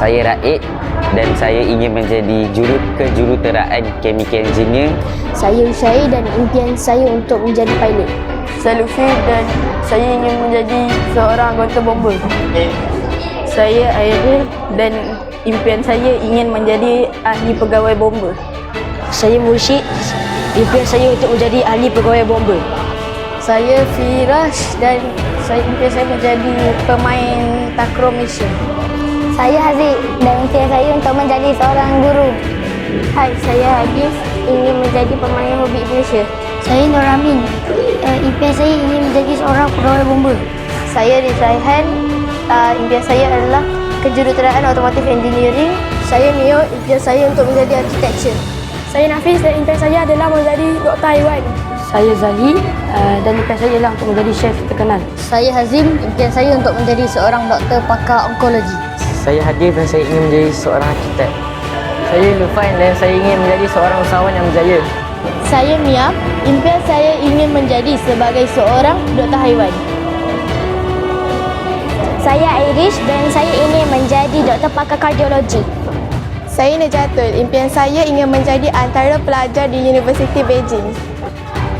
Saya Raid dan saya ingin menjadi juru kejuruteraan Chemical Engineer. Saya Usyai dan impian saya untuk menjadi pilot. Saya Lufi dan saya ingin menjadi seorang anggota bomber. Saya Airil dan impian saya ingin menjadi ahli pegawai bomber. Saya Mursyid, impian saya untuk menjadi ahli pegawai bomber. Saya Firas dan saya impian saya menjadi pemain takraw Malaysia. Saya Haziq dan impian saya untuk menjadi seorang guru. Hai, saya Hadis ingin menjadi pemain Hobbit Malaysia. Saya Nur Amin. Uh, impian saya ingin menjadi seorang pegawai bomba. Saya Rizaihan, uh, impian saya adalah kejuruteraan automotive engineering. Saya Mio, impian saya untuk menjadi architecture. Saya Nafis dan impian saya adalah menjadi doktor haiwan. Saya Zahi uh, dan impian saya ialah untuk menjadi chef terkenal. Saya Hazim. Impian saya untuk menjadi seorang doktor pakar onkologi. Saya Hadif dan saya ingin menjadi seorang arkitek. Saya Lufain dan saya ingin menjadi seorang usahawan yang berjaya. Saya Mia, impian saya ingin menjadi sebagai seorang doktor haiwan. Saya Irish dan saya ingin menjadi doktor pakar kardiologi. Saya Najatul, impian saya ingin menjadi antara pelajar di Universiti Beijing.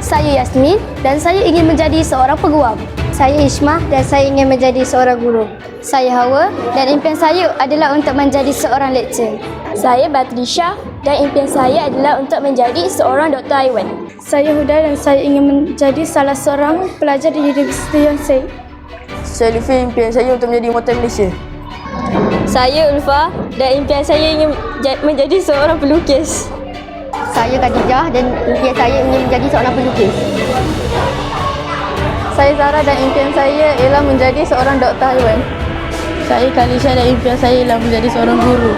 Saya Yasmin dan saya ingin menjadi seorang peguam. Saya Ishmah dan saya ingin menjadi seorang guru. Saya Hawa dan impian saya adalah untuk menjadi seorang lecturer. Saya Batrisha dan impian saya adalah untuk menjadi seorang doktor haiwan. Saya Huda dan saya ingin menjadi salah seorang pelajar di Universiti Yonsei. Saya Lufi, impian saya untuk menjadi motor Malaysia. Saya Ulfa dan impian saya ingin ja- menjadi seorang pelukis. Saya Khadijah dan impian saya ingin menjadi seorang pelukis. Saya Zara dan impian saya ialah menjadi seorang doktor haiwan. Saya Kalisha dan impian saya ialah menjadi seorang guru.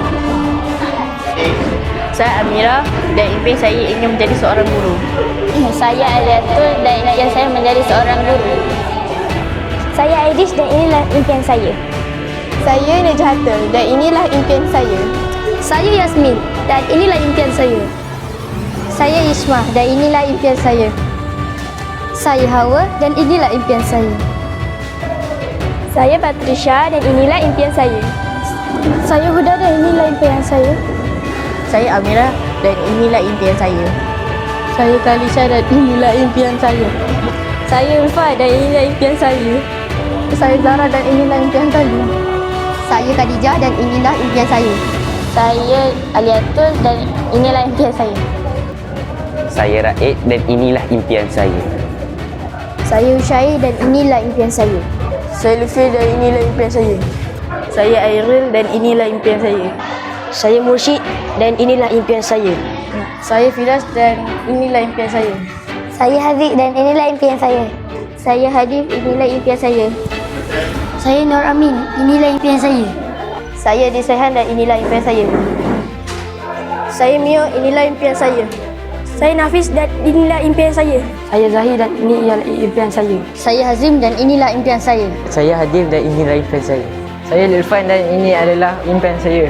Saya Amira dan impian saya ingin menjadi seorang guru. Saya Aliatul dan impian saya menjadi seorang guru. Saya Aidish dan inilah impian saya. Saya Najatul dan inilah impian saya. Saya Yasmin dan inilah impian saya. Saya Ismah dan inilah impian saya. Saya Hawa dan inilah impian saya. Saya Batrisha dan inilah impian saya. Saya Huda dan inilah impian saya. Saya Amira dan inilah impian saya. Saya Kalisha dan inilah impian saya. Saya Ulfa dan inilah impian saya. Saya Zara dan inilah impian saya. Saya Khadijah dan inilah impian saya. Saya Aliatul dan inilah impian saya. Saya Raid dan inilah impian saya. Saya Usyai dan inilah impian saya. Saya Lufi dan inilah impian saya. Saya Airil dan inilah impian saya. Saya Mursyid dan inilah impian saya. Saya Firas dan inilah impian saya. Saya Haziq dan inilah impian saya. Saya Hadif, inilah impian saya. Saya Nur Amin, inilah impian saya. Saya Disehan dan inilah impian saya. Saya Mio, inilah impian saya. Saya Nafis dan inilah impian saya. Saya Zahi dan ini ialah impian saya. Saya Hazim dan inilah impian saya. Saya Hadif dan inilah impian saya. Saya Lufain dan ini adalah impian saya.